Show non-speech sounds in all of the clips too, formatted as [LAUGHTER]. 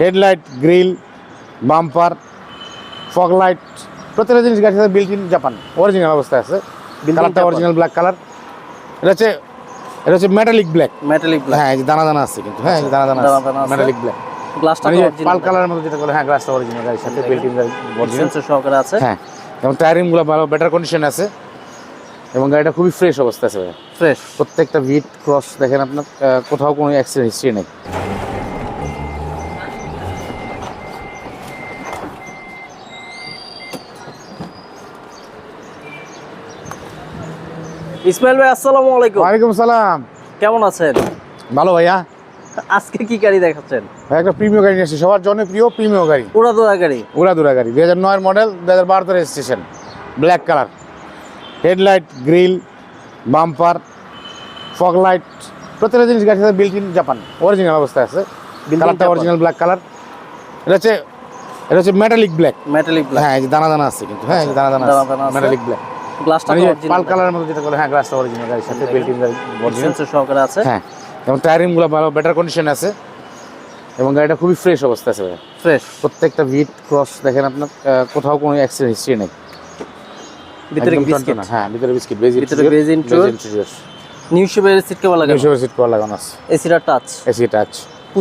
Headlight grill bumper fog light প্রত্যেকটা জিনিস গাড়ির সাথে বিল্ট ইন জাপান অরিজিনাল অবস্থায় আছে। কালারটা অরিজিনাল ব্ল্যাক কালার এটা হচ্ছে এটা হচ্ছে মেটালিক ব্ল্যাক মেটালিক ব্ল্যাক হ্যাঁ এই দানা দানা আছে কিন্তু। হ্যাঁ এই দানা দানা মেটালিক ব্ল্যাক গ্লাসটা পাল কালারের মধ্যে যেটা বলে হ্যাঁ গ্লাসটা অরিজিনাল গাড়ির সাথে বিল্ট ইন অরিজিনাল সেন্সর সহকারে আছে। হ্যাঁ এবং টায়ারিংগুলো ভালো বেটার কন্ডিশন আছে। এবং গাড়িটা খুবই ফ্রেশ অবস্থা আছে ফ্রেশ প্রত্যেকটা ভিট ক্রস দেখেন আপনার কোথাও কোনো অ্যাক্সিডেন্ট হিস্ট্রি নেই। ইসমাইল ভাই আসসালামু আলাইকুম। ওয়ালাইকুম সালাম। কেমন আছেন? ভালো ভাইয়া। আজকে কি গাড়ি দেখাচ্ছেন? ভাই একটা প্রিমিয় গাড়ি নিয়ে এসেছি সবার জন্য প্রিয় প্রিমিয় গাড়ি। উড়াদোড়া গাড়ি? উড়াদুরা গাড়ি দুই হাজার নয়ের মডেল দু হাজার বারোতে registration black colour headlight grill bumper fog light প্রত্যেকটা জিনিস গাড়ির সাথে বিল্ট ইন জাপান অরিজিনাল অবস্থায় আছে। কালারটা অরিজিনাল ব্ল্যাক কালার এটা হচ্ছে এটা হচ্ছে মেটালিক ব্ল্যাক মেটালিক ব্ল্যাক হ্যাঁ দানা দানা আছে কিন্তু। হ্যাঁ দানা দানা। মেটালিক ব্ল্যাক গ্লাসটা মানে পাল কালারের মধ্যে যেটা বলে হ্যাঁ গ্লাসটা অরিজিনাল গাড়ির সাথে বিল্ট সেন্সর সহকারে আছে। হ্যাঁ এবং টায়ারিংগুলো ভালো বেটার কন্ডিশন আছে। এবং গাড়িটা খুবই ফ্রেশ অবস্থা আছে ফ্রেশ প্রত্যেকটা ভিট ক্রস দেখেন আপনার কোথাও কোনো অ্যাক্সিডেন্ট হিস্ট্রি নেই। ভিতরে বিস্কিট হ্যাঁ ভিতরে বিস্কিট বেজ ভিতরে বেজ interior। নিউ শেপের সিট কভার লাগানো? ইন্স্যুরেন্স সিট কভার লাগানো আছে। এসিটা টাচ এসি টাচ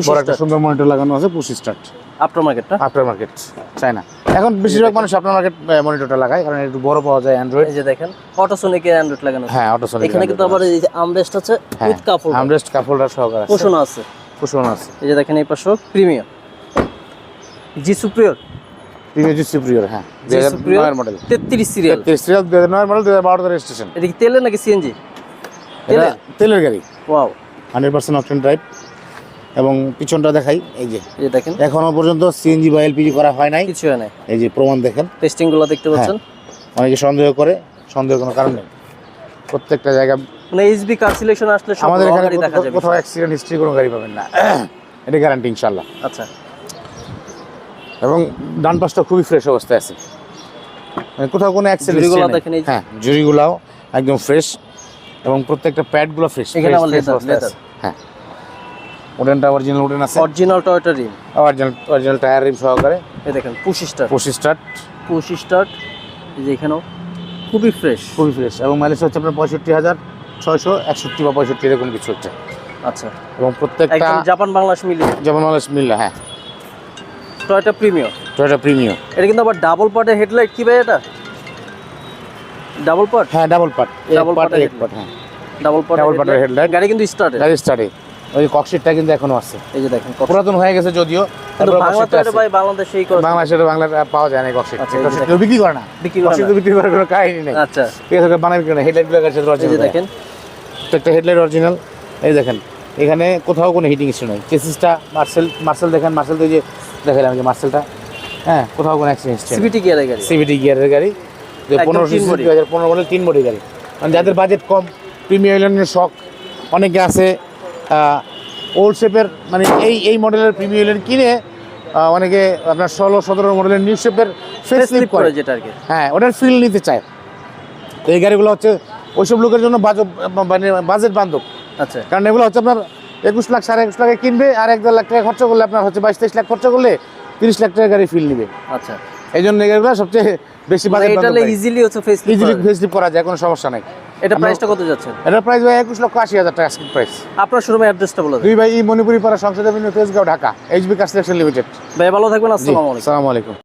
বড় একটা সুন্দর মনিটর লাগানো আছে পুশ স্টার্ট আফটার মার্কেটটা আফটার মার্কেট চাই না এখন বেশিরভাগ মানুষ আপনার মার্কেট মনিটরটা লাগায় কারণ একটু বড় পাওয়া যায় অ্যান্ড্রয়েড এই যে দেখেন অটোসোনিক অ্যান্ড্রয়েড লাগানো। হ্যাঁ অটোসনিক এখানে কিন্তু আবার এই যে আমরেস্ট আছে উইথ কাপড়। আমরেস্ট কাপড়টা সহকার আছে। পোষণ আছে। কুশন আছে। এই যে দেখেন এই পাশে প্রিমিয়াম জি সুপ্রিয়র প্রিমিয়ার জি সুপ্রিয়র হ্যাঁ। G superior model 33 serial 33 serial দুই হাজার নয় মডেল দুই হাজার বারোতে রেজিস্ট্রেশন এটা কি তেলের নাকি সিএনজি তেলের? গাড়ি। Wow hundred percent option drive এবং পিছনটা দেখাই এই যে। এই দেখেন। এখনও পর্যন্ত সিএনজি বা এলপিজি করা হয় নাই। কিছু হয় না এই যে প্রমাণ দেখেন। টেস্টিংগুলো দেখতে পাচ্ছেন? অনেকে সন্দেহ করে সন্দেহ কোনো কারণ নেই। প্রত্যেকটা জায়গা মানে এইচবি কার সিলেকশন আসলে সব আমাদের এখানে দেখা কোথাও- যাবে। কোথাও অ্যাক্সিডেন্ট হিস্ট্রি কোনো গাড়ি পাবেন না। [CLEARS THROAT] এটা গ্যারান্টি ইনশাল্লাহ আচ্ছা। এবং ডান পাশটা খুবই ফ্রেশ অবস্থায় আছে। মানে কোথাও কোনো অ্যাক্সিডেন্ট জুড়িগুলো দেখেন এই যে। হ্যাঁ জুড়িগুলাও একদম ফ্রেশ এবং প্রত্যেকটা প্যাডগুলো ফ্রেশ এখানে আবার leather। হ্যাঁ। উডেনটা অরিজিনাল উডেন আছে? Original Toyota rim original original tyre rim সহকারে। এই দেখেন পুশ স্টার পঁচিশ স্টার্ট পুশ স্টার্ট এই যে এখানেও খুবই ফ্রেশ খুবই ফ্রেশ এবং মাইলেজ হচ্ছে আপনার পঁয়ষট্টি হাজার ছয়শো একষট্টি বা পঁয়ষট্টি এরকম কিছু হচ্ছে। আচ্ছা। এবং প্রত্যেকটা জাপান বাংলাদেশ মিলিয়ে। যেমন মাইলেজ মিললে হ্যাঁ। টয়োটা প্রিমিয়াম টয়টা প্রিমিয়াম এটা কিন্তু আবার ডাবল পার্টের হেডলাইট কি ভাই এটা? ডাবল পার্ট হ্যাঁ ডাবল পার্ট ডাবল পার্ট হ্যাঁ। ডাবল পার্ট Double part-এর গাড়ি কিন্তু স্টার্টেড গাড়ি স্টার্টে ওই ককশিটটা কিন্তু এখনও আছে। এই যে দেখেন পুরাতন হয়ে গেছে যদিও বাংলাদেশে বাংলা পাওয়া যায় না ককশিট। আচ্ছা। কেউ বিক্রি করে না। বিক্রি করার কোনো কাহিনী নেই। আচ্ছা। ঠিক আছে হেডলাইটগুলো অরিজিনাল দেখেন। একটা হেডলাইট অরিজিনাল। এই দেখেন এখানে কোথাও কোনো হিটিং ইস্যু নেই। চেসিসটা মার্সেল মার্সেল দেখেন মার্সেল তো যে দেখালাম যে মার্সেলটা। হ্যাঁ কোথাও কোনো অ্যাক্সিডেন্ট সিবিটি গিয়ারের গাড়ি। সিভিটি গিয়ারের গাড়ি। যে পনেরো তিন দু হাজার পনেরো মডেল তিন বডি গাড়ি। মানে যাদের বাজেট কম প্রিমিয়ার শখ অনেকে আছে ওল্ড শেপের মানে এই এই মডেলের প্রিমিয়ার ইলেন কিনে অনেকে আপনার ষোলো সতেরো মডেলের নিউ শেপের ফেস ফেসলিপ লিপ করে। যেটা আর কি। হ্যাঁ ওটার ফিল নিতে চায়। তো এই গাড়িগুলো হচ্ছে ওইসব লোকের জন্য মানে বাজেট বান্ধব। আচ্ছা। কারণ এগুলো হচ্ছে আপনার একুশ লাখ সাড়ে একুশ লাখে কিনবে আর এক দেড় লাখ টাকা খরচা করলে আপনার হচ্ছে বাইশ তেইশ লাখ খরচা করলে তিরিশ লাখ টাকা গাড়ি ফিল নিবে। আচ্ছা। এই জন্য এই গাড়িগুলো সবচেয়ে বেশি বাজেট এটা ইজিলি হচ্ছে ইজিলি ফেসলিপ করা যায় কোনো সমস্যা নাই। এটা প্রাইসটা কত যাচ্ছে? এটার প্রাইস ভাই একুশ লক্ষ আশি হাজার টাকা স্ক্রিন প্রাইস আপনার শোরুমের অ্যাড্রেসটা বলে দেন। দুই ভাই ই Manipuri Para Sangsad avenue Tejgaon Dhaka HB cast limited ভাই ভালো থাকবেন আসসালামু আলাইকুম। আসসালামু আলাইকুম।